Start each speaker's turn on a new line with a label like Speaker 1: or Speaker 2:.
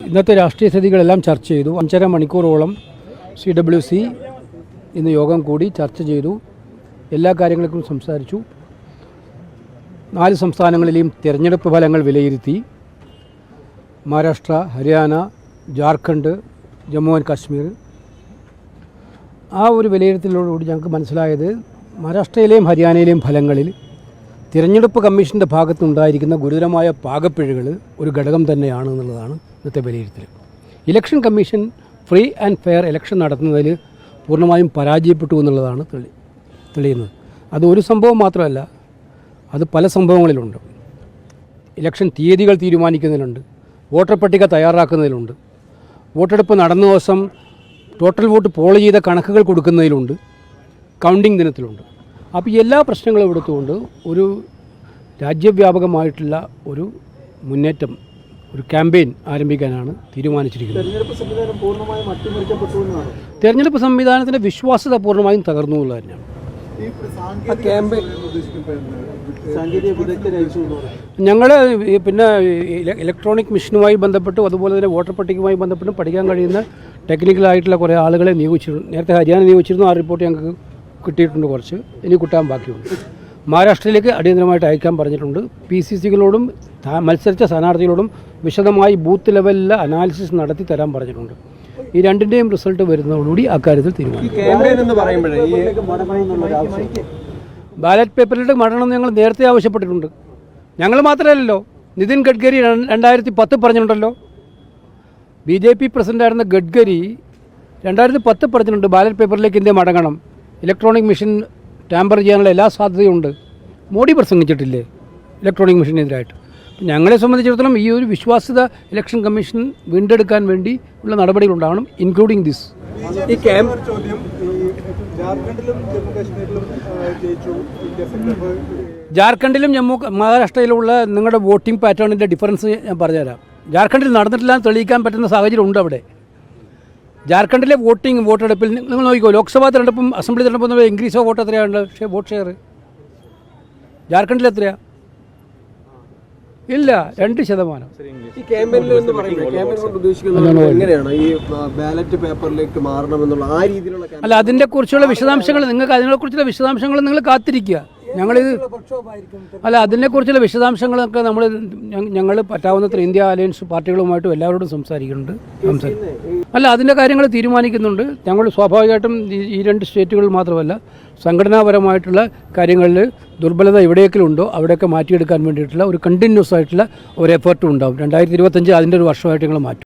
Speaker 1: ഇന്നത്തെ രാഷ്ട്രീയ സ്ഥിതികളെല്ലാം ചർച്ച ചെയ്തു. അഞ്ചര മണിക്കൂറോളം സി ഡബ്ല്യു സി ഇന്ന് യോഗം കൂടി ചർച്ച ചെയ്തു. എല്ലാ കാര്യങ്ങളെക്കുറിച്ചും സംസാരിച്ചു. നാല് സംസ്ഥാനങ്ങളിലെയും തിരഞ്ഞെടുപ്പ് ഫലങ്ങൾ വിലയിരുത്തി. മഹാരാഷ്ട്ര ഹരിയാന ജാർഖണ്ഡ് ജമ്മു ആൻഡ് കാശ്മീർ. ആ ഒരു വിലയിരുത്തലോടുകൂടി ഞങ്ങൾക്ക് മനസ്സിലായത് മഹാരാഷ്ട്രയിലെയും ഹരിയാനയിലെയും ഫലങ്ങളിൽ തിരഞ്ഞെടുപ്പ് കമ്മീഷന്റെ ഭാഗത്തുണ്ടായിരിക്കുന്ന ഗുരുതരമായ പാകപ്പിഴകൾ ഒരു ഘടകം തന്നെയാണ് എന്നുള്ളതാണ് ഇന്നത്തെ വിലയിരുത്തൽ election commission free and fair election നടത്തുന്നതിൽ പൂർണമായും പരാജയപ്പെട്ടു എന്നുള്ളതാണ് തെളി തെളിയുന്നത്. അത് ഒരു സംഭവം മാത്രമല്ല അത് പല സംഭവങ്ങളിലുണ്ട്. ഇലക്ഷൻ തീയതികൾ തീരുമാനിക്കുന്നതിലുണ്ട് വോട്ടർ പട്ടിക തയ്യാറാക്കുന്നതിലുണ്ട് വോട്ടെടുപ്പ് നടന്ന ദിവസം ടോട്ടൽ വോട്ട് പോൾ ചെയ്ത കണക്കുകൾ കൊടുക്കുന്നതിലുണ്ട് കൗണ്ടിംഗ് ദിനത്തിലുണ്ട്. അപ്പോൾ ഈ എല്ലാ പ്രശ്നങ്ങളും എടുത്തുകൊണ്ട് ഒരു രാജ്യവ്യാപകമായിട്ടുള്ള ഒരു മുന്നേറ്റം ഒരു ക്യാമ്പയിൻ ആരംഭിക്കാനാണ് തീരുമാനിച്ചിരിക്കുന്നത്.
Speaker 2: തെരഞ്ഞെടുപ്പ്
Speaker 1: സംവിധാനത്തിന്റെ വിശ്വാസ്യത പൂർണമായും തകർന്നു എന്നുള്ളത് തന്നെയാണ്. ഞങ്ങൾ പിന്നെ ഇലക്ട്രോണിക് മെഷീനുമായി ബന്ധപ്പെട്ടും അതുപോലെ തന്നെ വോട്ടർ പട്ടികയുമായി ബന്ധപ്പെട്ടും പഠിക്കാൻ കഴിയുന്ന ടെക്നിക്കലായിട്ടുള്ള കുറേ ആളുകളെ നിയോഗിച്ചിരുന്നു. നേരത്തെ ഹരിയാന നിയോഗിച്ചിരുന്നു. ആ റിപ്പോർട്ട് ഞങ്ങൾക്ക് കിട്ടിയിട്ടുണ്ട് കുറച്ച്. ഇനി കിട്ടാൻ ബാക്കിയുണ്ട്. മഹാരാഷ്ട്രയിലേക്ക് അടിയന്തരമായിട്ട് അയക്കാൻ പറഞ്ഞിട്ടുണ്ട്. പി സി സികളോടും മത്സരിച്ച സ്ഥാനാർത്ഥികളോടും വിശദമായി ബൂത്ത് ലെവലിൽ അനാലിസിസ് നടത്തി തരാൻ പറഞ്ഞിട്ടുണ്ട്. ഈ രണ്ടിന്റെയും റിസൾട്ട് വരുന്നതോടുകൂടി അക്കാര്യത്തിൽ തീരുമാനിക്കും ബാലറ്റ് പേപ്പറിലേക്ക് മടണമെന്ന് ഞങ്ങൾ നേരത്തെ ആവശ്യപ്പെട്ടിട്ടുണ്ട്. ഞങ്ങൾ മാത്രമല്ലല്ലോ നിതിൻ ഗഡ്കരി രണ്ടായിരത്തി പത്ത് പറഞ്ഞിട്ടുണ്ടല്ലോ. ബി ജെ പി പ്രസിഡന്റായിരുന്ന ഗഡ്കരി രണ്ടായിരത്തി പത്ത് പറഞ്ഞിട്ടുണ്ട് ബാലറ്റ് പേപ്പറിലേക്ക് ഇന്ത്യ മടങ്ങണം. ഇലക്ട്രോണിക് മെഷീൻ ടാമ്പർ ചെയ്യാനുള്ള എല്ലാ സാധ്യതയുമുണ്ട് മോഡി പ്രസംഗിച്ചിട്ടില്ലേ? ഇലക്ട്രോണിക് മെഷീനെതിരായിട്ട്. ഞങ്ങളെ സംബന്ധിച്ചിടത്തോളം ഈ ഒരു വിശ്വാസ്യത ഇലക്ഷൻ കമ്മീഷൻ വീണ്ടെടുക്കാൻ വേണ്ടി ഉള്ള നടപടികൾ ഉണ്ടാവണം ഇൻക്ലൂഡിങ് ദിസ്
Speaker 2: ഈ ക്യാമ്പ് ജാർഖണ്ഡിലും ജമ്മു
Speaker 1: മഹാരാഷ്ട്രയിലുള്ള നിങ്ങളുടെ വോട്ടിംഗ് പാറ്റേണിന്റെ ഡിഫറൻസ് ഞാൻ പറഞ്ഞുതരാം. ജാർഖണ്ഡിൽ നടന്നിട്ടില്ല തെളിയിക്കാൻ പറ്റുന്ന സാഹചര്യം ഉണ്ട് അവിടെ. ജാർഖണ്ഡിലെ വോട്ടിംഗ് വോട്ടെടുപ്പിൽ നിങ്ങൾ നോക്കിക്കോ ലോക്സഭാ തെരഞ്ഞെടുപ്പും അസംബ്ലി തെരഞ്ഞെടുപ്പും തമ്മിൽ ഇൻക്രീസോ വോട്ട് എത്രയാണ് ഷെ- വോട്ട് ഷെയർ ജാർഖണ്ഡിൽ എത്രയാ? ഇല്ല രണ്ട് ശതമാനം.
Speaker 2: ഈ ക്യാമ്പയിനിൽ എന്ന് പറയുന്നത് ക്യാമ്പയിൻ കൊണ്ട് ഉദ്ദേശിക്കുന്നത് എങ്ങനെയാണ്? ഈ ബാലറ്റ് പേപ്പറിലേക്ക് മാറണമെന്നുള്ള ആ രീതിയിലുള്ള?
Speaker 1: അല്ല അതിനെക്കുറിച്ചുള്ള വിശദാംശങ്ങൾ നിങ്ങൾക്ക് അതിനെ കുറിച്ചുള്ള വിശദാംശങ്ങൾ നിങ്ങൾ കാത്തിരിക്കുക. ഞങ്ങളിത് അല്ല അതിനെക്കുറിച്ചുള്ള വിശദാംശങ്ങളൊക്കെ നമ്മൾ ഞങ്ങൾ പറ്റാവുന്നത്ര ഇന്ത്യ അലയൻസ് പാർട്ടികളുമായിട്ടും എല്ലാവരോടും സംസാരിക്കുന്നുണ്ട്. സംസാരിക്കും അല്ല അതിന്റെ കാര്യങ്ങൾ തീരുമാനിക്കുന്നുണ്ട്. ഞങ്ങൾ സ്വാഭാവികമായിട്ടും ഈ- രണ്ട് സ്റ്റേറ്റുകൾ മാത്രമല്ല സംഘടനാപരമായിട്ടുള്ള കാര്യങ്ങളിൽ ദുർബലത എവിടെയൊക്കെ ഉണ്ടോ അവിടെയൊക്കെ മാറ്റിയെടുക്കാൻ വേണ്ടിയിട്ടുള്ള ഒരു കണ്ടിന്യൂസ് ആയിട്ടുള്ള ഒരു എഫേർട്ടും ഉണ്ടാവും. രണ്ടായിരത്തി ഇരുപത്തഞ്ച് അതിന്റെ ഒരു വർഷമായിട്ട് ഞങ്ങൾ മാറ്റും.